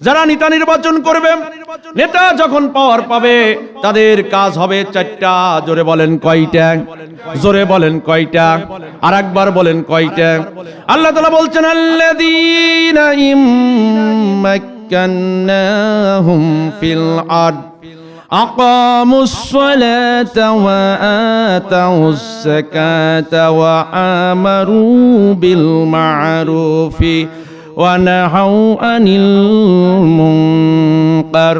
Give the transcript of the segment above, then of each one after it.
যারা নেতা নির্বাচন করবে নেতা যখন পাওয়ার পাবে তাদের কাজ হবে চারটা জোরে বলেন কয়টা জোরে বলেন কয়টা আর একবার বলেন কয়টা আল্লাহ তালা বলছেন আল্লাযীনা ইম্মাক্কান্নাহুম ফিল আরদ أقاموا الصلاة وآتوا الزكاة وآمروا بالمعروف ونهوا عن المنكر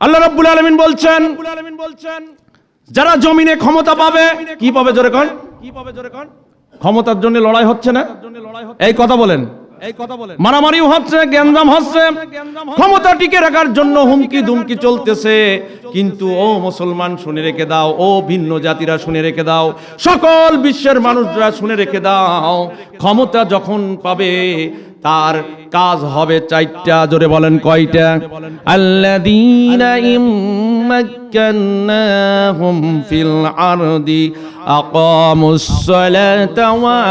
আল্লাহ রাব্বুল আলামিন বলছেন যারা জমিনে ক্ষমতা পাবে কি পাবে জোরে কন কি পাবে জোরে কন ক্ষমতার জন্য লড়াই হচ্ছে না এই কথা বলেন মারামারিও হচ্ছে, গ্যাঞ্জাম হচ্ছে, ক্ষমতা টিকে রাখার জন্য হুমকি দুমকি চলতেছে। কিন্তু, ও মুসলমান, শুনে রেখে দাও। ও ভিন্ন জাতিরা, শুনে রেখে দাও। সকল বিশ্বের মানুষরা, শুনে রেখে দাও। ক্ষমতা যখন পাবে, তার কাজ হবে চারটা। জোরে বলেন কয়টা? আল্লাযীনা ইম্মাক্কান্নাহুম ফিল আরদি, আকামুস সালাতা ওয়া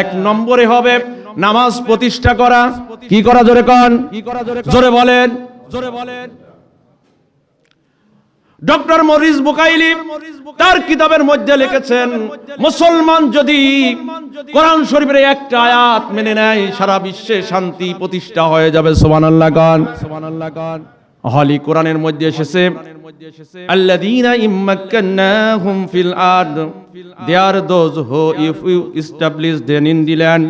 এক নম্বরে হবে নামাজ প্রতিষ্ঠা করা। কি করা জোরে কন? কি করা জোরে জোরে বলেন। জোরে বলেন। ডক্টর মরিস বুকাইলি তার কিতাবের মধ্যে লিখেছেন মুসলমান যদি কোরআন শরীফের একটা আয়াত মেনে নেয় সারা বিশ্বে শান্তি প্রতিষ্ঠা হয়ে যাবে। সুবহানাল্লাহ গান সুবহানাল্লাহ গান হলি কোরআনের মধ্যে এসেছে আল্লাযীনা ইম্মাক্কান্নাহুম ফিল আরদ are those who if you establish them in the land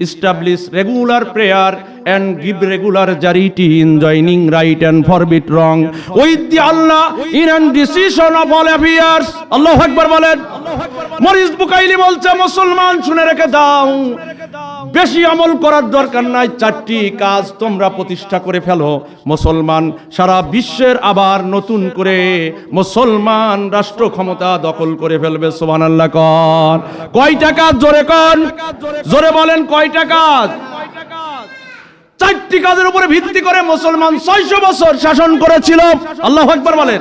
establish regular prayer and give regular charity in joining right and forbid wrong with the Allah in and decision of all affairs আল্লাহু আকবার বলেন Morris Bucaille বলছে মুসলমান শুনে রেখে দাও বেশি আমল করার দরকার নাই, চারটি কাজ তোমরা প্রতিষ্ঠা করে ফেলো। মুসলমান সারা বিশ্বের আবার নতুন করে মুসলমান রাষ্ট্র ক্ষমতা দখল করে ফেলবে, সুবহানাল্লাহ কন কয়টা কাজ? জোরে কন। জোরে বলেন, কয়টা কাজ? চারটি কাজের উপরে ভিত্তি করে মুসলমান ছয়শো বছর শাসন করেছিল। আল্লাহ আকবার বলেন।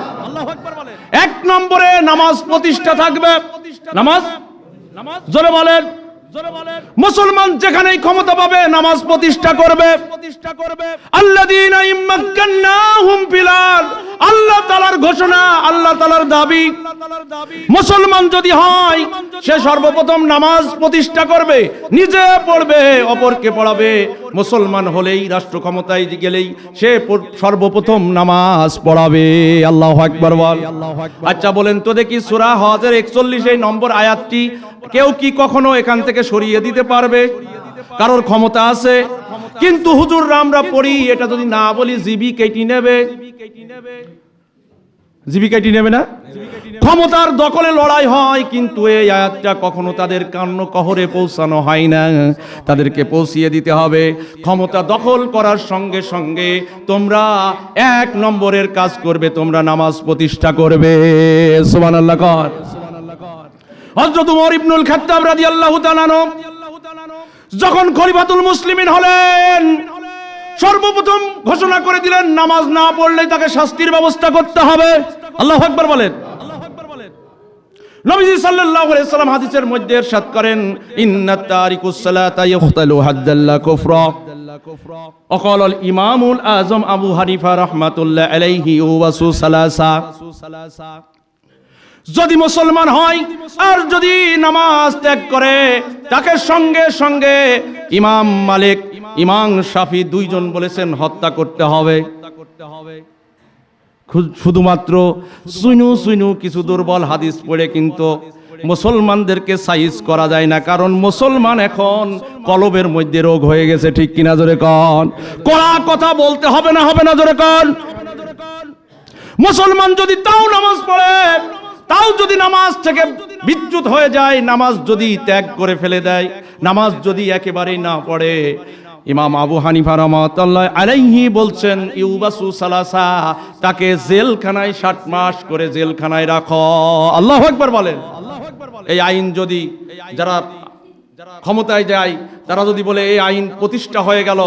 এক নম্বরে নামাজ প্রতিষ্ঠা থাকবে। নামাজ নামাজ? জোরে বলেন। মুসলমান যেখানেই ক্ষমতা পাবে নামাজ প্রতিষ্ঠা করবে। প্রতিষ্ঠা করবে। আল্লাযীনা ইম্মাক্কান্নাহুম ফিল আল্লাহ তাআলার ঘোষণা আল্লাহ তাআলার দাবি। মুসলমান যদি হয় সে সর্বপ্রথম নামাজ প্রতিষ্ঠা করবে নিজে পড়বে অপরকে পড়াবে। মুসলমান হলেই রাষ্ট্র ক্ষমতায় গেলেই সে সর্বপ্রথম নামাজ পড়াবে। আল্লাহ আকবার বল। আচ্ছা বলেন তো দেখি সূরা হজের 41 এই নম্বর আয়াতটি কেউ কি কখনো এখান থেকে সরিয়ে দিতে পারবে? কারোর ক্ষমতা আছে। কিন্তু হুজুররা আমরা পড়ি, এটা যদি না বলি, জিবি কেটি নেবে। জিবি কেটি নেবে না? ক্ষমতার দখলে লড়াই হয়, কিন্তু এই আয়াতটা কখনো তাদের কান্ন কহরে পৌঁছানো হয় না। তাদেরকে পৌঁছিয়ে দিতে হবে। ক্ষমতা দখল করার সঙ্গে সঙ্গে তোমরা এক নম্বরের কাজ করবে, তোমরা নামাজ প্রতিষ্ঠা করবে। সুবহানাল্লাহ, কর। হযরত উমর ইবনুল খাত্তাব রাদিয়াল্লাহু তাআলা আনহু যখন খলিফাতুল মুসলিমিন হলেন সর্বপ্রথম ঘোষণা করে দিলেন নামাজ না পড়লে তাকে শাস্তির ব্যবস্থা করতে হবে আল্লাহ আকবার বলেন নবীজি সাল্লাল্লাহু আলাইহি সাল্লাম হাদিসের মধ্যে ইরশাদ করেন ইন্নাত তারিকুস সালাতা ইখতালু হাদ্দাল্লা কুফরা وقال الإمام الأعظم أبو حنيفة رحمة الله عليه وسو سلاسا যদি মুসলমান হয়, আর যদি নামাজ ত্যাগ করে, তাকে সঙ্গে সঙ্গে ইমাম মালিক, ইমাম শাফি দুইজন বলেছেন, হত্যা করতে হবে। শুধুমাত্র সুইনু সুইনু কিছু দুর্বল হাদিস পড়ে কিন্তু মুসলমানদেরকে সাইজ করা যায় না, কারণ মুসলমান এখন কলবের মধ্যে রোগ হয়ে গেছে, ঠিক কিনা জোরে কন? কড়া কথা বলতে হবে না হবে না জোরে কন? মুসলমান যদি তাও নামাজ পড়ে তাও যদি নামাজ থেকে বিচ্যুত হয়ে যায়, নামাজ যদি ত্যাগ করে ফেলে দেয়, নামাজ যদি একেবারেই না পড়ে, ইমাম আবু হানিফা রহমতাল্লাহ আলাইহি বলছেন, ইউবাসু সালাসা তাকে জেলখানায় ষাট মাস করে জেলখানায় রাখো। আল্লাহ একবার বলেন। এই আইন যদি যারা ক্ষমতায় যায়, তারা যদি বলে এই আইন প্রতিষ্ঠা হয়ে গেল,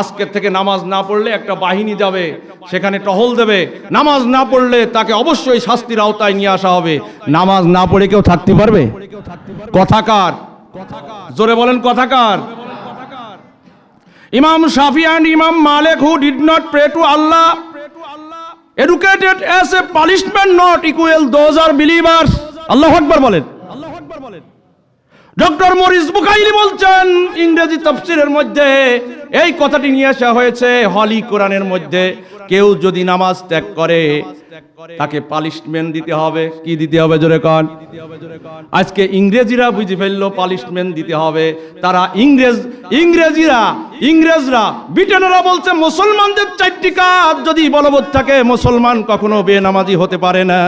আজকের থেকে নামাজ না পড়লে একটা বাহিনী যাবে, সেখানে টহল দেবে, নামাজ না পড়লে তাকে অবশ্যই শাস্তির আওতায় নিয়ে আসা হবে। নামাজ না পড়ে কেউ থাকতে পারবে? কথাকার জোরে বলেন কথাকার ইমাম Shafi and Imam Malik who did not pray to Allah, educated as a punishment not equal those are believers আল্লাহ আকবার বলেন আল্লাহ আকবার বলেন। ডক্টর মরিস বুকাইলি বলছেন, ইংরেজি তফসিরের মধ্যে এই কথাটি নিয়ে আসা হয়েছে হলি কোরআনের মধ্যে। কেউ যদি নামাজ ত্যাগ করে, তাকে পালিশমেন্ট দিতে হবে। কি দিতে হবে জোরে কন? আজকে ইংরেজিরা বুঝে ফেলল পালিশমেন্ট দিতে হবে। তারা ইংরেজ, ইংরেজিরা ইংরেজরা, ব্রিটেনরা বলছে, মুসলমানদের চারটি কাজ যদি বলবৎ থাকে, মুসলমান কখনো বেনামাজি হতে পারে না।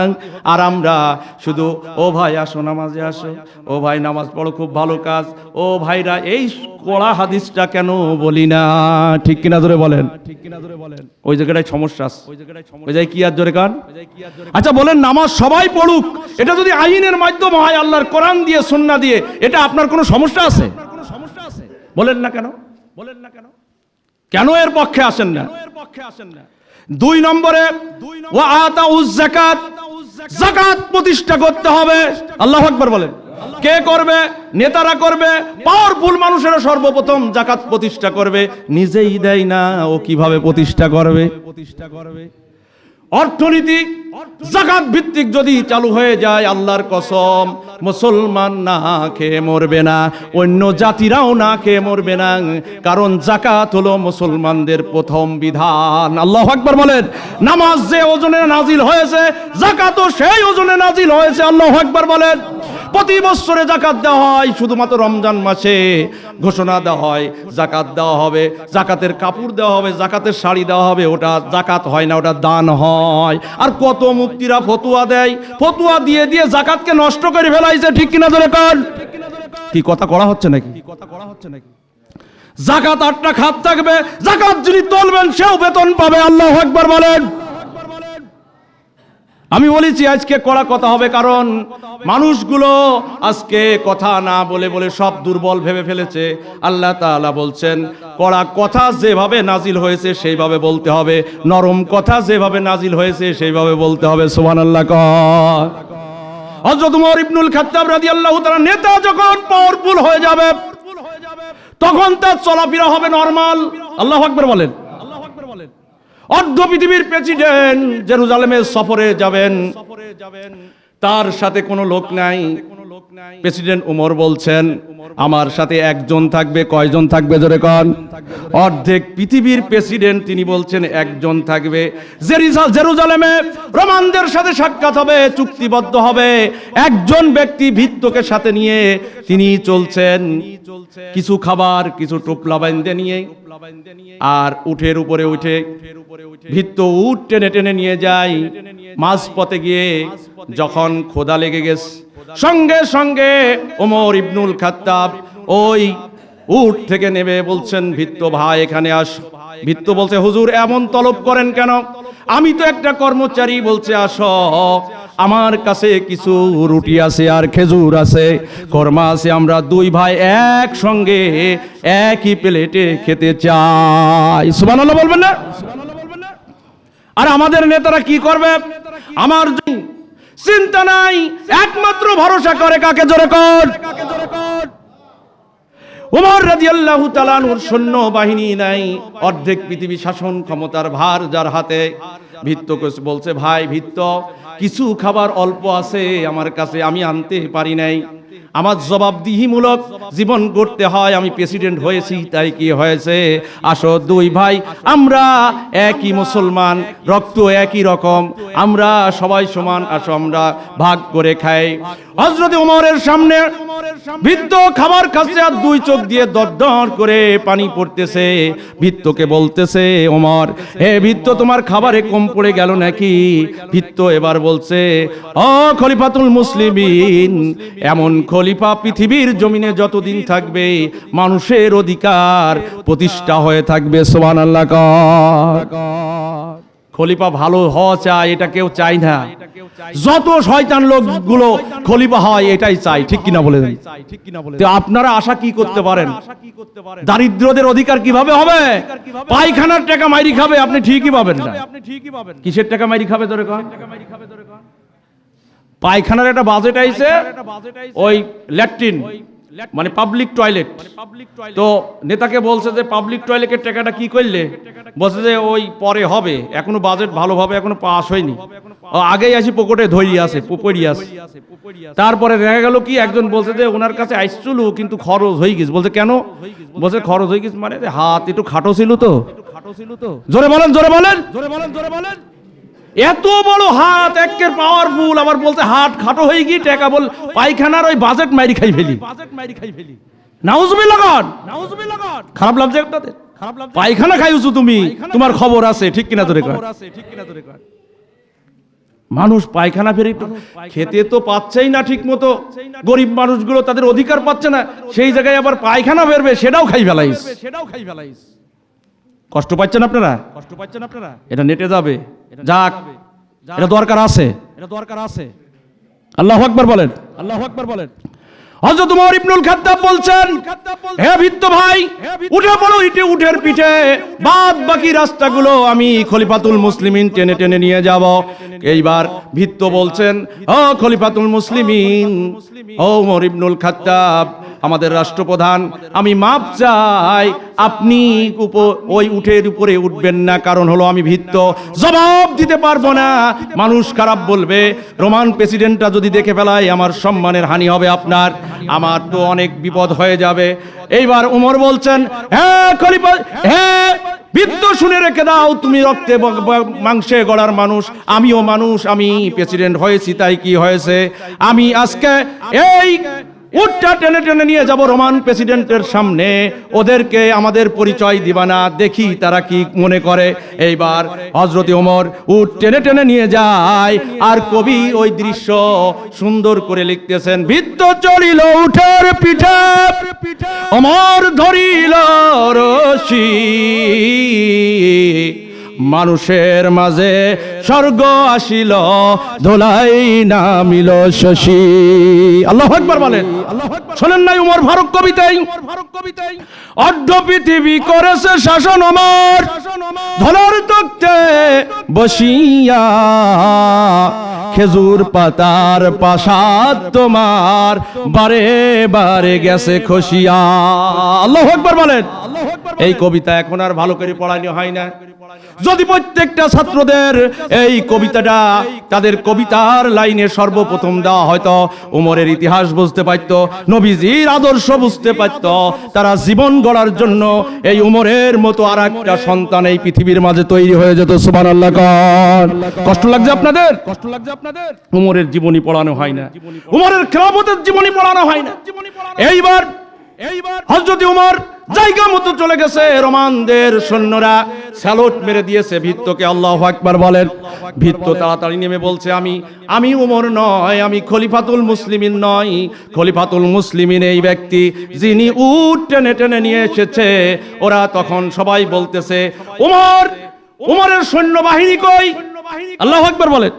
আর আমরা শুধু, ও ভাই, আসো নামাজে, আসো। ও ভাই, নামাজ পড়ো, খুব ভালো কাজ। ও ভাইরা, এই কড়া হাদিসটা কেন বলি না? ঠিক কিনা ধরে বলেন। ঠিক কিনা ধরে বলেন ওই জায়গাটায় সমস্যা ওই ওই জায়গায় কি আর জোরে কান? আচ্ছা বলেন, নামাজ সবাই পড়ুক। এটা যদি আইনের মাধ্যম হয়, আল্লাহর কোরআন দিয়ে, সুন্নাহ দিয়ে, এটা আপনার কোনো সমস্যা আছে কোনো সমস্যা আছে? বলেন না কেন। বলেন না কেন? কেন এর পক্ষে আসেন না? এর পক্ষে আসেন না? দুই নম্বরে ও আতা উজ জাকাত জাকাত প্রতিষ্ঠা করতে হবে। আল্লাহ আকবার বলেন। কে করবে? নেতারা করবে। পাওয়ারফুল মানুষেরা সর্বপ্রথম জাকাত প্রতিষ্ঠা করবে। নিজেই দেয় না ও কীভাবে প্রতিষ্ঠা করবে? প্রতিষ্ঠা করবে? অর্থনীতি জাকাত ভিত্তিক যদি চালু হয়ে যায়, আল্লাহর কসম, মুসলমান না খেয়ে মরবে না, অন্য জাতিরাও না খেয়ে মরবে না, কারণ জাকাত হলো মুসলমানদের প্রথম বিধান। আল্লাহ আকবার বলেন, নামাজ যে ওজনে নাজিল হয়েছে, জাকাতও সেই ওজনে নাজিল হয়েছে, আল্লাহ আকবার বলেন। প্রতি বছরে জাকাত দেওয়া হয়, শুধুমাত্র রমজান মাসে ঘোষণা দেওয়া হয়, জাকাত দেওয়া হবে, জাকাতের কাপড় দেওয়া হবে, জাকাতের শাড়ি দেওয়া হবে, ওটা জাকাত হয় না, ওটা দান হয়। আর কত মুক্তিরা ফতুয়া দেয়? ফতুয়া দিয়ে দিয়ে জাকাতকে নষ্ট করে ফেলাইছে, ঠিক কিনা ধরে কান? কি কথা করা হচ্ছে নাকি? কথা করা হচ্ছে নাকি জাকাত আটটা খাত থাকবে, জাকাত যিনি তুলবেন, সেও বেতন পাবে, আল্লাহ একবার বলেন। আমি বলেছি আজকে কড়া কথা হবে, কারণ মানুষগুলো আজকে কথা না বলে বলে সব দুর্বল ভেবে ফেলেছে। আল্লাহ তাআলা বলছেন, কড়া কথা যেভাবে নাজিল হয়েছে সেইভাবে বলতে হবে, নরম কথা যেভাবে নাজিল হয়েছে সেইভাবে বলতে হবে খাত্তাব রাদিয়াল্লাহু তাআলা নেতা যখন হয়ে যাবে, তখন তার চলাফেরা হবে নরমাল আল্লাহ আকবার বলেন। অর্ধ পৃথিবীর প্রেসিডেন্ট জেরুজালেমে সফরে যাবেন। তার সাথে কোনো লোক নাই। প্রেসিডেন্ট উমর বলছেন, আমার সাথে একজন থাকবে, কয়জন থাকবে জোরে কন? অর্ধেক পৃথিবীর প্রেসিডেন্ট তিনি বলছেন, একজন থাকবে। জেরুজালেমে রোমানদের সাথে সাক্ষাৎ হবে, চুক্তিবদ্ধ হবে। একজন ব্যক্তি ভিত্তকে সাথে নিয়ে তিনি চলছেন। কিছু খাবার, কিছু টোপলা বাইন্দে নিয়ে, আর উঠের উপরে উঠে ভিত্ত উঠ টেনে টেনে নিয়ে যায়। মাঝ পথে গিয়ে যখন খোদা লেগে গেছে সঙ্গে সঙ্গে ওমর ইবনুল খাত্তাব ওই উঠ থেকে নেবে বলছেন, ভিত্ত ভাই, এখানে আস। ভিত্ত বলছে, হুজুর, এমন তলব করেন কেন? আমি তো একটা কর্মচারী, বলছে, আস, আমার কাছে কিছু রুটি আছে আর খেজুর আছে। কর্মা আছে, আমরা দুই ভাই একসঙ্গে একই প্লেটে খেতে চাই। সুবহানাল্লাহ বলবেন না? আর আমাদের নেতারা কি করবে? আমার চিন্তা নাই, একমাত্র ভরসা করে কাকে জোরে কর। উমর রাদিয়াল্লাহু তাআলার সৈন্য বাহিনী নাই অর্ধেক পৃথিবী শাসন ক্ষমতার ভার যার হাতে। ভিত্ত বলছে, ভাই, ভিত্ত, কিছু খাবার অল্প আছে আমার কাছে, আমি আনতে পারি নাই। আমার জবাবদিহিমূলক জীবন গড়তে হয়, আমি প্রেসিডেন্ট হয়েছি, তাই কি হয়েছে? আসো দুই ভাই, আমরা একই মুসলমান, রক্ত একই রকম, আমরা সবাই সমান, আসো আমরা ভাগ করে খাই। হজরত উমরের সামনে ভিত্ত খাবার খাচ্ছে আর দুই চোখ দিয়ে দরদর করে পানি পড়তেছে। ভিত্তকে বলতেছে, ওমর, হে ভিত্ত তোমার খাবারে কম পড়ে গেল নাকি? ভিত্ত এবার বলছে ও খলিফাতুল মুসলিমিন, এমন খলিফা পৃথিবীর জমিনে যতদিন থাকবে, মানুষের অধিকার প্রতিষ্ঠা হয়ে থাকবে সোমান আল্লাহ খলিফা ভালো হওয়া চায়, এটা কেউ চায় না। যত শয়তান লোকগুলো খলিফা হয় এটাই চাই। ঠিক কিনা বলে দেন তো আপনারা আশা কি করতে পারেন? দারিদ্রদের অধিকার কীভাবে হবে? পায়খানার টাকা মাইরি খাবে আপনি ঠিকই পাবেন না। কিসের টাকা মাইরি খাবে ধরে কন পায়খানার একটা বাজেট আইছে ওই ল্যাট্রিন মানে পাবলিক টয়লেট তো নেতাকে বলছে যে পাবলিক টয়লেটের টাকাটা কি করলে? বলছে যে ওই পরে হবে। এখনও বাজেট ভালোভাবে এখনও পাস হয়নি। আগেই আসি পকেটে ধরি আছে পড়ি আছে তারপরে দেখা গেল কি একজন বলছে যে ওনার কাছে আইসছিল কিন্তু খরচ হয়ে গেছে। বলছে কেন? বলছে খরচ হয়ে গেছে মানে হাত একটু খাটো ছিল তো। জোরে বলেন জোরে বলেন। জোরে বলেন জোরে বলেন এত বড় হাত একের পাওয়ারফুল আবার বলতে হাত খাটো হয়ে গিয়ে টাকা বল পায়খানার ওই বাজেট মাইরি খাই ফেলি। বাজেট মাইরি খাই ফেলি নাউজুবিল্লাহ গান নাউজুবিল্লাহ গান খারাপ লাগছে আপনাদের? খারাপ লাগছে। পায়খানা খাইছো তুমি। তোমার খবর আছে ঠিক কিনা তোরে কর আছে ঠিক কিনা তোরে কর মানুষ পায়খানা ফেরে খেতে তো পাচ্ছেই না ঠিক মতো গরিব মানুষগুলো তাদের অধিকার পাচ্ছে না। সেই জায়গায় আবার পায়খানা ফেরবে সেটাও খাই ফেলাইস। সেটাও খাই ফেলাইস। কষ্ট পাচ্ছেন আপনারা? কষ্ট পাচ্ছেন আপনারা? এটা নেটে যাবে। যাক। এটা দরকার আছে। এটা দরকার আছে। আল্লাহ আকবার বলেন। আল্লাহ আকবার বলেন। হযরত উমর ইবনুল খাত্তাব বলছেন, হে ভিত্ত ভাই, উঠে পড়ো ইটে উঠের পিঠে। বাদ বাকি রাস্তাগুলো আমি খলিফাতুল মুসলিমিন টেনে টেনে নিয়ে যাব। এইবার ভিত্ত বলছেন, ও খলিফাতুল মুসলিমিন, ও উমর ইবনুল খাত্তাব, আমাদের রাষ্ট্রপ্রধান, আমি মাপ চাই আপনি ওই উঠের উপরে উঠবেন না, কারণ হলো আমি ভিত্ত জবাব দিতে পারব না। মানুষ খারাপ বলবে। রোমান প্রেসিডেন্টটা যদি দেখে ফেলায়, আমার সম্মানের হানি হবে আপনার। আমার তো অনেক বিপদ হয়ে যাবে। এইবার উমর বলছেন হ্যাঁ খলিফা হ্যাঁ শুনে রেখে দাও, তুমি রক্তে মাংসে গড়ার মানুষ। আমিও মানুষ, আমি প্রেসিডেন্ট হয়েছি, তাই কি হয়েছে? আমি আজকে এই উটটা টেনে টেনে নিয়ে যাব রোমান প্রেসিডেন্টের সামনে। ওদেরকে আমাদের পরিচয় দিবা না, দেখি তারা কি মনে করে। এইবার হজরত ওমর উট টেনে টেনে নিয়ে যায়, আর কবি ওই দৃশ্য সুন্দর করে লিখতেছেন ভিত্ত চলিল উঠের পিঠে অমর ধরিল রশি। মানুষের মাঝে স্বর্গ আসিল, ধোলাই নামিল শশী। আল্লাহ একবার বলেন। শোনেন নাই উমর ফারুক কবিতাই অর্ধ পৃথিবী করেছে শাসন ধলার বসিয়া। খেজুর পাতার পাশাদ তোমার, বারে বারে গেছে খসিয়া। আল্লাহ একবার বলেন। এই কবিতা এখন আর ভালো করে পড়ানো হয় না। যদি প্রত্যেকটা ছাত্রদের এই কবিতাটা তাদের কবিতার লাইনে সর্বপ্রথম দেওয়া হয়তো, উমরের ইতিহাস বুঝতে পারত, নবীজির আদর্শ বুঝতে পারত, তারা জীবন গড়ার জন্য এই উমরের মতো আর একটা সন্তান এই পৃথিবীর মাঝে তৈরি হয়ে যেত সুবান আল্লাহ কষ্ট লাগছে আপনাদের? কষ্ট লাগছে আপনাদের? উমরের জীবনী পড়ানো হয় না। উমরের খেলাফতের জীবনী পড়ানো হয় না। এইবার এইবার হজরত উমর জায়গা মতো চলে গেছে রোমানদের সৈন্যরা। স্যালোট মেরে দিয়েছে ভিত্তকে আল্লাহ আকবার বলেন। ভিত্ত তাড়াতাড়ি নেমে বলছে আমি আমি উমর নয় আমি খলিফাতুল মুসলিমিন নয়। খলিফাতুল মুসলিমিন এই ব্যক্তি যিনি উট টেনে টেনে নিয়ে এসেছে। ওরা তখন সবাই বলতেছে উমর উমরের সৈন্যবাহিনী কই? আল্লাহ আকবার বলেন।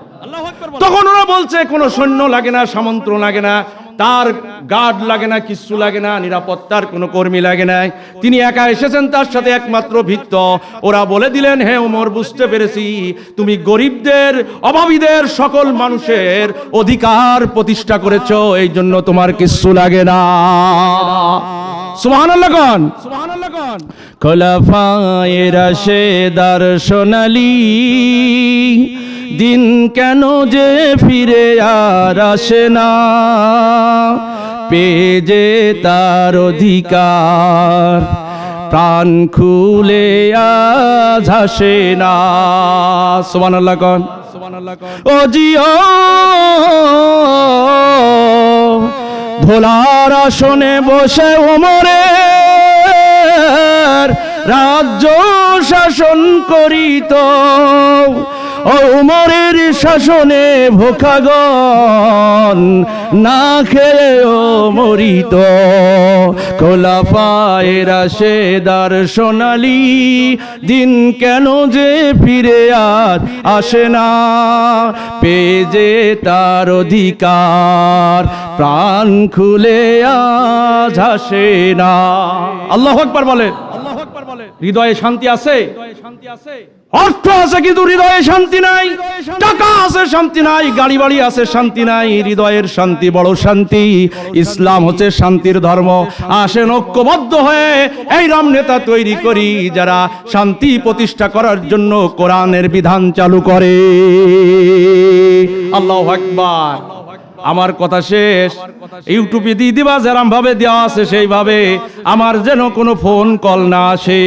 তখন ওরা বলছে কোনো সৈন্য লাগে না সামন্ত লাগে না। তার গার্ড লাগে না, কিচ্ছু লাগে না, নিরাপত্তার কোনো কর্মী লাগে না তিনি একা এসেছেন, তার সাথে একমাত্র ভিত্ত ওরা বলে দিলেন, হে ওমর, বুঝতে পেরেছি। তুমি গরিবদের, অভাবীদের সকল মানুষের অধিকার প্রতিষ্ঠা করেছ, এই জন্য তোমার কিচ্ছু লাগে না। সুবহানাল্লাহ কোন। সুবহানাল্লাহ কোন। খোলাফায়ে রাশেদার সোনালী দিন কেন যে ফিরে আর আসে না? পেজে তার অধিকার, প্রাণ খুলে আজ হাসে না। সোমান আল্লাহ কন। ও জিও, ভোলার আসনে বসে ওমরে রাজ্য শাসন করিত। ও উমরের শাসনে ভোখাগন না খেয়েও মরিত। খোলা খোলাফায়ের সেদার সোনালি, দিন কেন যে ফিরে আর আসে না। পেজে তার অধিকার, প্রাণ খুলে আজ আসে না। আল্লাহ আল্লাহ আকবার হৃদয়ে শান্তি আছে? অর্থ আছে কিন্তু হৃদয়ে শান্তি নাই, টাকা আছে শান্তি নাই গাড়ি বাড়ি আছে শান্তি নাই, হৃদয়ের শান্তি বড় শান্তি, ইসলাম হচ্ছে শান্তির ধর্ম। আসেন ঐক্যবদ্ধ হয়ে এই রাম নেতা তৈরি করি, যারা শান্তি প্রতিষ্ঠা করার জন্য কোরআনের বিধান চালু করে। আল্লাহ আকবার। আমার কথা শেষ। ইউটিউবে দিয়ে দিবা যেরাম ভাবে দেওয়া আছে সেইভাবে আমার যেন কোনো ফোন কল না আসে।